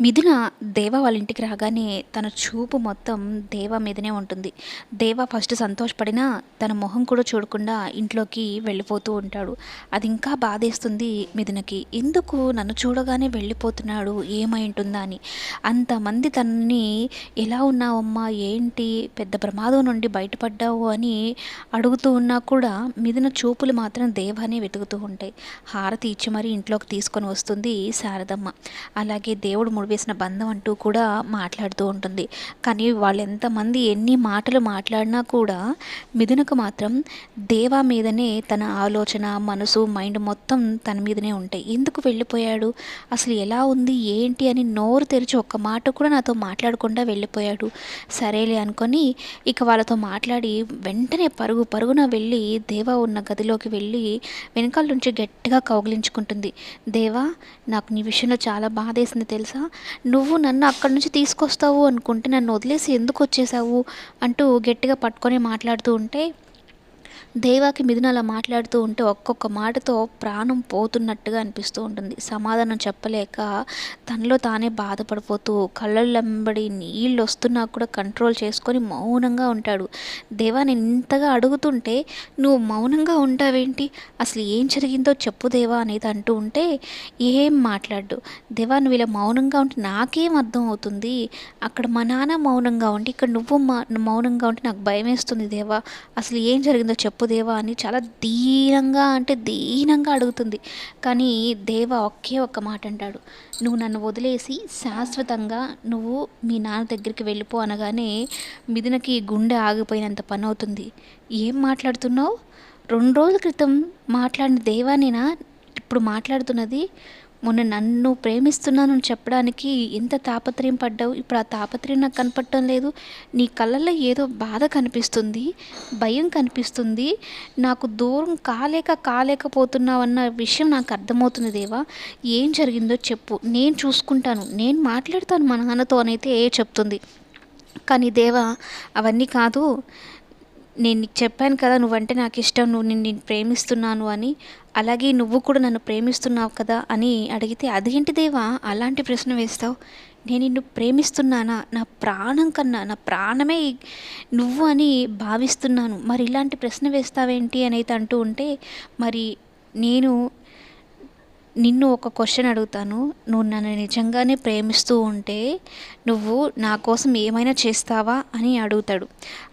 మిథున దేవ వాళ్ళ ఇంటికి రాగానే తన చూపు మొత్తం దేవ మీదనే ఉంటుంది. దేవ ఫస్ట్ సంతోషపడినా తన మొహం కూడా చూడకుండా ఇంట్లోకి వెళ్ళిపోతూ ఉంటాడు. అది ఇంకా బాధేస్తుంది మిథునకి. ఎందుకు? నన్ను చూడగానే వెళ్ళిపోతున్నాడు. ఏమై ఉంటుందా అని. అంతమంది తనని ఎలా ఉన్నావమ్మా? ఏంటి? పెద్ద ప్రమాదం నుండి బయటపడ్డావు అని అడుగుతూ ఉన్నా కూడా మిథున చూపులు మాత్రం దేవానే వెతుకుతూ ఉంటాయి. హారతి ఇచ్చి మరీ ఇంట్లోకి తీసుకొని వస్తుంది శారదమ్మ. అలాగే దేవుడు ముడివేసిన బంధం అంటూ కూడా మాట్లాడుతూ ఉంటుంది. కానీ వాళ్ళు ఎంతమంది ఎన్ని మాటలు మాట్లాడినా కూడా మిథునకు మాత్రం దేవా మీదనే తన ఆలోచన మనసు మైండ్ మొత్తం తన మీదనే ఉంటాయి. ఎందుకు వెళ్ళిపోయాడు? అసలు ఎలా ఉంది? ఏంటి అని నోరు తెరిచి ఒక్క మాట కూడా నాతో మాట్లాడకుండా వెళ్ళిపోయాడు. సరేలే అనుకొని ఇక వాళ్ళతో మాట్లాడి వెంటనే పరుగు పరుగున వెళ్ళి దేవా ఉన్న గదిలోకి వెళ్ళి వెనకాల నుంచి గట్టిగా కౌగిలించుకుంటుంది. దేవా నాకు నీ విషయంలో చాలా బాధేసింది తెలుసా? నువ్వు నన్ను అక్కడి నుంచి తీసుకొస్తావు అనుకుంటే నన్ను వదిలేసి ఎందుకు వచ్చేసావు? అంటూ గట్టిగా పట్టుకొని మాట్లాడుతూ ఉంటే దేవాకి మిథున అలా మాట్లాడుతూ ఉంటే ఒక్కొక్క మాటతో ప్రాణం పోతున్నట్టుగా అనిపిస్తూ ఉంటుంది. సమాధానం చెప్పలేక తనలో తానే బాధపడిపోతూ కళ్ళల్లంబడి నీళ్ళు వస్తున్నా కూడా కంట్రోల్ చేసుకొని మౌనంగా ఉంటాడు. దేవా నేను ఇంతగా అడుగుతుంటే నువ్వు మౌనంగా ఉంటావేంటి? అసలు ఏం జరిగిందో చెప్పు దేవా అనేది అంటూ ఉంటే ఏం మాట్లాడు దేవా నువ్వు ఇలా మౌనంగా ఉంటే నాకేం అర్థం అవుతుంది? అక్కడ మా నాన్న మౌనంగా ఉంటే ఇక్కడ నువ్వు మౌనంగా ఉంటే నాకు భయం వేస్తుంది దేవా. అసలు ఏం జరిగిందో చెప్పు దేవా అని చాలా దీనంగా అంటే దీనంగా అడుగుతుంది. కానీ దేవా ఒకే ఒక్క మాట అంటాడు. నువ్వు నన్ను వదిలేసి శాశ్వతంగా నువ్వు మీ నాన్న దగ్గరికి వెళ్ళిపో అనగానే మిథునకి గుండె ఆగిపోయినంత పని అవుతుంది ఏం మాట్లాడుతున్నావు? రెండు రోజుల క్రితం మాట్లాడిన దేవానేనా? ఇప్పుడు మాట్లాడుతున్నది మొన్న నన్ను ప్రేమిస్తున్నాను చెప్పడానికి ఎంత తాపత్రయం పడ్డావు? ఇప్పుడు ఆ తాపత్రయం నాకు కనపడటం లేదు. నీ కళ్ళల్లో ఏదో బాధ కనిపిస్తుంది భయం కనిపిస్తుంది. నాకు దూరం కాలేక కాలేకపోతున్నావు అన్న విషయం నాకు అర్థమవుతుంది దేవా. ఏం జరిగిందో చెప్పు. నేను చూసుకుంటాను. నేను మాట్లాడతాను మా నాన్నతో అనైతే చెప్తుంది. కానీ దేవా అవన్నీ కాదు. నేను నీకు చెప్పాను కదా నువ్వంటే నాకు ఇష్టం నువ్వు నేను నేను ప్రేమిస్తున్నాను అని. అలాగే నువ్వు కూడా నన్ను ప్రేమిస్తున్నావు కదా అని అడిగితే అదేంటి దేవా అలాంటి ప్రశ్న వేస్తావు? నేను నిన్ను ప్రేమిస్తున్నానా? నా ప్రాణం కన్నా నా ప్రాణమే నువ్వు అని భావిస్తున్నాను. మరి ఇలాంటి ప్రశ్న వేస్తావేంటి? అని అయితే అంటూ ఉంటే మరి నేను నిన్ను ఒక క్వశ్చన్ అడుగుతాను. నువ్వు నన్ను నిజంగానే ప్రేమిస్తూ ఉంటే నువ్వు నా కోసం ఏమైనా చేస్తావా అని అడుగుతాడు.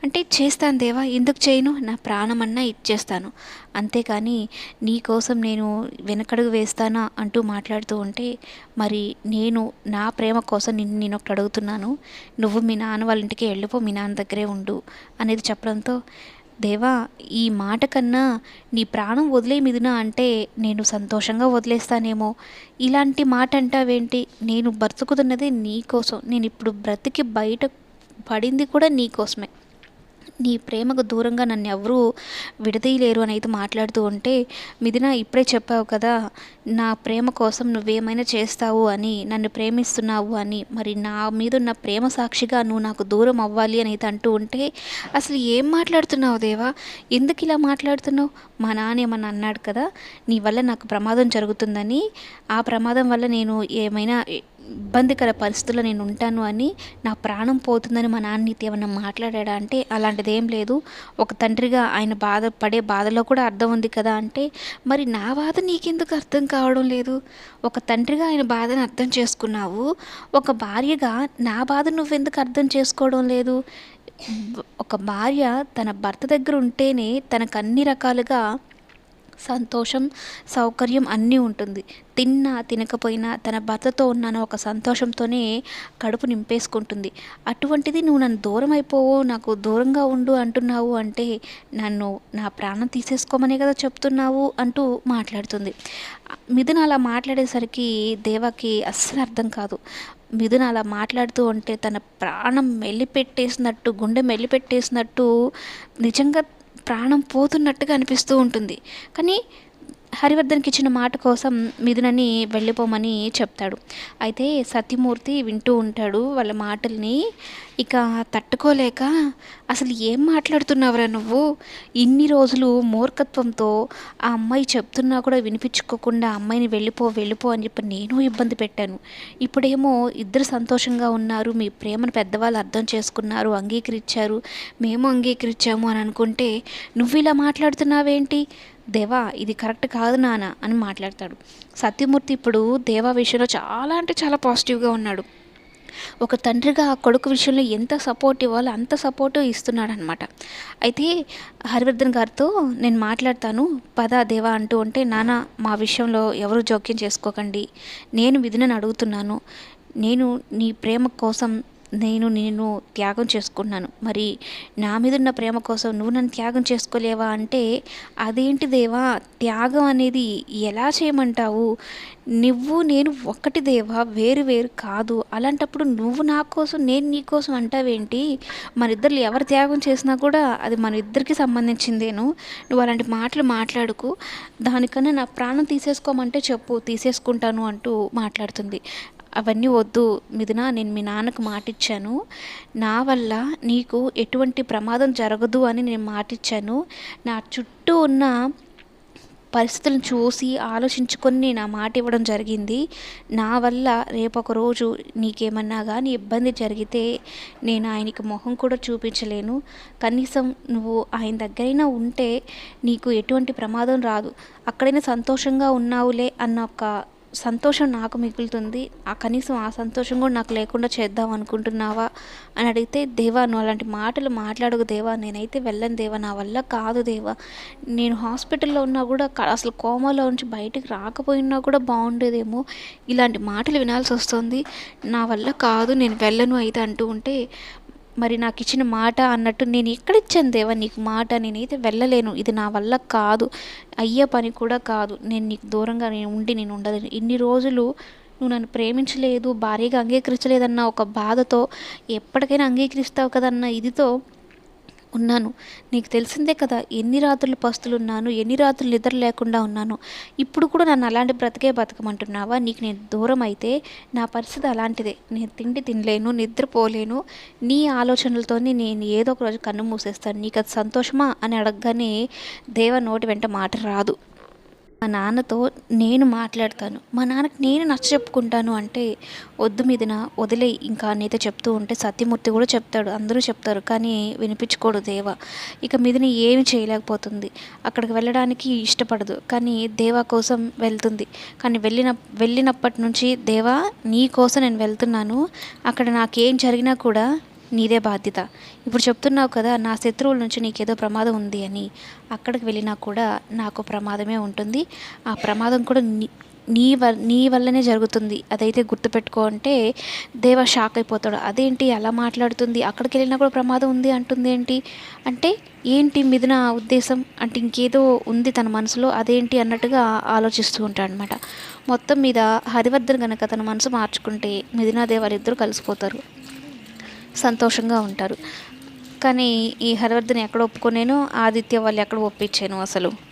అంటే చేస్తాను దేవా ఎందుకు చేయను? నా ప్రాణమన్నా ఇచ్చేస్తాను. అంతేకాని నీ కోసం నేను వెనకడుగు వేస్తానా అంటూ మాట్లాడుతూ ఉంటే మరి నేను నా ప్రేమ కోసం నిన్ను నేను ఒకటి అడుగుతున్నాను. నువ్వు మీ నాన్న వాళ్ళ ఇంటికి వెళ్ళిపో మీ నాన్న దగ్గరే ఉండు అనేది చెప్పడంతో దేవా ఈ మాట కన్నా నీ ప్రాణం వదిలే మిథున అంటే నేను సంతోషంగా వదిలేస్తానేమో. ఇలాంటి మాట అంటావేంటి? నేను బ్రతుకుతున్నది నీకోసం నేను ఇప్పుడు బ్రతికి బయట పడింది కూడా నీ కోసమే. నీ ప్రేమకు దూరంగా నన్ను ఎవరూ విడదీయలేరు అని అయితే మాట్లాడుతూ ఉంటే మిథున ఇప్పుడే చెప్పావు కదా నా ప్రేమ కోసం నువ్వేమైనా చేస్తావు అని నన్ను ప్రేమిస్తున్నావు అని మరి నా మీద ఉన్న ప్రేమ సాక్షిగా నువ్వు నాకు దూరం అవ్వాలి అని అయితే అంటూ ఉంటే అసలు ఏం మాట్లాడుతున్నావు దేవా? ఎందుకు ఇలా మాట్లాడుతున్నావు? మా నాన్న ఏమన్నా అన్నాడు కదా నీ వల్ల నాకు ప్రమాదం జరుగుతుందని ఆ ప్రమాదం వల్ల నేను ఏమైనా ఇబ్బందికర పరిస్థితుల్లో నేను ఉంటాను అని నా ప్రాణం పోతుందని మా నాన్న నీతో ఏమన్నా మాట్లాడా అంటే అలాంటి అలాంటిది ఏం లేదు. ఒక తండ్రిగా ఆయన బాధ పడే బాధలో కూడా అర్థం ఉంది కదా అంటే మరి నా బాధ నీకెందుకు అర్థం కావడం లేదు? ఒక తండ్రిగా ఆయన బాధను అర్థం చేసుకున్నావు. ఒక భార్యగా నా బాధ నువ్వెందుకు అర్థం చేసుకోవడం లేదు? ఒక భార్య తన భర్త దగ్గర ఉంటేనే తనకు అన్ని రకాలుగా సంతోషం సౌకర్యం అన్నీ ఉంటుంది. తిన్నా తినకపోయినా తన భర్తతో ఉన్నాను ఒక సంతోషంతోనే కడుపు నింపేసుకుంటుంది. అటువంటిది నువ్వు నన్ను దూరం అయిపోవు నాకు దూరంగా ఉండు అంటున్నావు అంటే నన్ను నా ప్రాణం తీసేసుకోమనే కదా చెప్తున్నావు అంటూ మాట్లాడుతుంది. మిథున అలా మాట్లాడేసరికి దేవాకి అస్సలు అర్థం కాదు. మిథున అలా మాట్లాడుతూ ఉంటే తన ప్రాణం మెల్లిపెట్టేసినట్టు గుండె మెల్లిపెట్టేసినట్టు నిజంగా ప్రాణం పోతున్నట్టుగా అనిపిస్తూ ఉంటుంది. కానీ హరివర్ధన్కి ఇచ్చిన మాట కోసం మిథునని వెళ్ళిపోమని చెప్తాడు. అయితే సత్యమూర్తి వింటూ ఉంటాడు వాళ్ళ మాటల్ని. ఇక తట్టుకోలేక అసలు ఏం మాట్లాడుతున్నావురా నువ్వు? ఇన్ని రోజులు మూర్ఖత్వంతో ఆ అమ్మాయి చెప్తున్నా కూడా వినిపించుకోకుండా ఆ అమ్మాయిని వెళ్ళిపో వెళ్ళిపో అని చెప్పి నేను ఇబ్బంది పెట్టాను. ఇప్పుడేమో ఇద్దరు సంతోషంగా ఉన్నారు మీ ప్రేమను పెద్దవాళ్ళు అర్థం చేసుకున్నారు అంగీకరించారు. మేము అంగీకరించాము అని అనుకుంటే నువ్వు ఇలా మాట్లాడుతున్నావేంటి? దేవా ఇది కరెక్ట్ కాదు నాన్న అని మాట్లాడతాడు. సత్యమూర్తి ఇప్పుడు దేవా విషయంలో చాలా అంటే చాలా పాజిటివ్గా ఉన్నాడు. ఒక తండ్రిగా ఆ కొడుకు విషయంలో ఎంత సపోర్ట్ ఇవ్వాలో అంత సపోర్ట్ ఇస్తున్నాడు అనమాట అయితే హరివర్ధన్ గారితో నేను మాట్లాడతాను పద దేవా అంటూ ఉంటే నాన్న మా విషయంలో ఎవరు జోక్యం చేసుకోకండి. నేను విధినని అడుగుతున్నాను. నేను నీ ప్రేమ కోసం నేను నేను త్యాగం చేసుకున్నాను. మరి నా మీద ఉన్న ప్రేమ కోసం నువ్వు నన్ను త్యాగం చేసుకోలేవా అంటే అదేంటి దేవా? త్యాగం అనేది ఎలా చేయమంటావు? నువ్వు నేను ఒక్కటి దేవా వేరు వేరు కాదు. అలాంటప్పుడు నువ్వు నా కోసం నేను నీ కోసం అంటావేంటి? మన ఇద్దరు ఎవరు త్యాగం చేసినా కూడా అది మన ఇద్దరికి సంబంధించిందేను. నువ్వు అలాంటి మాటలు మాట్లాడుకు. దానికన్నా నా ప్రాణం తీసేసుకోమంటే చెప్పు తీసేసుకుంటాను అంటూ మాట్లాడుతుంది. అవన్నీ వద్దు. మిథున నేను మీ నాన్నకు మాటిచ్చాను. నా వల్ల నీకు ఎటువంటి ప్రమాదం జరగదు అని నేను మాటిచ్చాను. నా చుట్టూ ఉన్న పరిస్థితులను చూసి ఆలోచించుకొని నేను ఆ మాట ఇవ్వడం జరిగింది. నా వల్ల రేపొక రోజు నీకేమన్నా కానీ ఇబ్బంది జరిగితే నేను ఆయనకి మొహం కూడా చూపించలేను. కనీసం నువ్వు ఆయన దగ్గరైనా ఉంటే నీకు ఎటువంటి ప్రమాదం రాదు. అక్కడైనా సంతోషంగా ఉన్నావులే అన్న ఒక సంతోషం నాకు మిగులుతుంది. ఆ కనీసం ఆ సంతోషం కూడా నాకు లేకుండా చేద్దాం అనుకుంటున్నావా? అని అడిగితే దేవా నువ్వు అలాంటి మాటలు మాట్లాడకు దేవా. నేనైతే వెళ్ళను దేవా. నా వల్ల కాదు దేవా. నేను హాస్పిటల్లో ఉన్నా కూడా అసలు కోమాలో నుంచి బయటికి రాకపోయినా కూడా బాగుండేదేమో. ఇలాంటి మాటలు వినాల్సి వస్తుంది. నా వల్ల కాదు. నేను వెళ్ళను అయితే అంటూ ఉంటే మరి నాకు ఇచ్చిన మాట అన్నట్టు నేను ఎక్కడ ఇచ్చాను దేవా? నీకు మాట నేనైతే వెళ్ళలేను. ఇది నా వల్ల కాదు. అయ్యే పని కూడా కాదు. నేను నీకు దూరంగా నేను ఉండి నేను ఉండలేను. ఇన్ని రోజులు నువ్వు నన్ను ప్రేమించలేదు భారీగా అంగీకరించలేదన్న ఒక బాధతో ఎప్పటికైనా అంగీకరిస్తావు కదన్న ఇదితో ఉన్నాను. నీకు తెలిసిందే కదా ఎన్ని రాత్రులు పస్తులు ఉన్నాను ఎన్ని రాత్రులు నిద్ర లేకుండా ఉన్నాను. ఇప్పుడు కూడా నన్ను అలాంటి బ్రతికే బతకమంటున్నావా? నీకు నేను దూరం అయితే నా పరిస్థితి అలాంటిదే. నేను తిండి తినలేను నిద్రపోలేను. నీ ఆలోచనలతోనే నేను ఏదో ఒక రోజు కన్ను మూసేస్తాను. నీకు అది సంతోషమా? అని అడగగానే దేవ నోటి వెంట మాట రాదు. మా నాన్నతో నేను మాట్లాడతాను. మా నాన్నకి నేను నచ్చ చెప్పుకుంటాను అంటే వద్దు మీదన వదిలే ఇంకా నీతో చెప్తూ ఉంటే సత్యమూర్తి కూడా చెప్తాడు. అందరూ చెప్తారు కానీ వినిపించుకోడు దేవ. ఇక మీదిన ఏమి చేయలేకపోతుంది. అక్కడికి వెళ్ళడానికి ఇష్టపడదు. కానీ దేవా కోసం వెళ్తుంది. కానీ వెళ్ళిన వెళ్ళినప్పటి నుంచి దేవా నీ కోసం నేను వెళ్తున్నాను. అక్కడ నాకేం జరిగినా కూడా నీదే బాధ్యత. ఇప్పుడు చెప్తున్నావు కదా నా శత్రువుల నుంచి నీకేదో ప్రమాదం ఉంది అని. అక్కడికి వెళ్ళినా కూడా నాకు ప్రమాదమే ఉంటుంది. ఆ ప్రమాదం కూడా నీ వల్ నీ వల్లనే జరుగుతుంది. అదైతే గుర్తుపెట్టుకో అంటే దేవ షాక్ అయిపోతాడు. అదేంటి? అలా మాట్లాడుతుంది. అక్కడికి వెళ్ళినా కూడా ప్రమాదం ఉంది అంటుంది ఏంటి? అంటే ఏంటి మిథున ఉద్దేశం? అంటే ఇంకేదో ఉంది తన మనసులో. అదేంటి? అన్నట్టుగా ఆలోచిస్తూ ఉంటాడు అనమాట మొత్తం మీద హరివర్ధన్ కనుక తన మనసు మార్చుకుంటే మిథునాదేవ్ వాళ్ళిద్దరూ కలిసిపోతారు. సంతోషంగా ఉంటారు. కానీ ఈ హరివర్ధన్ ఎక్కడ ఒప్పుకోనేను ఆదిత్య వాళ్ళు ఎక్కడ ఒప్పించాను అసలు?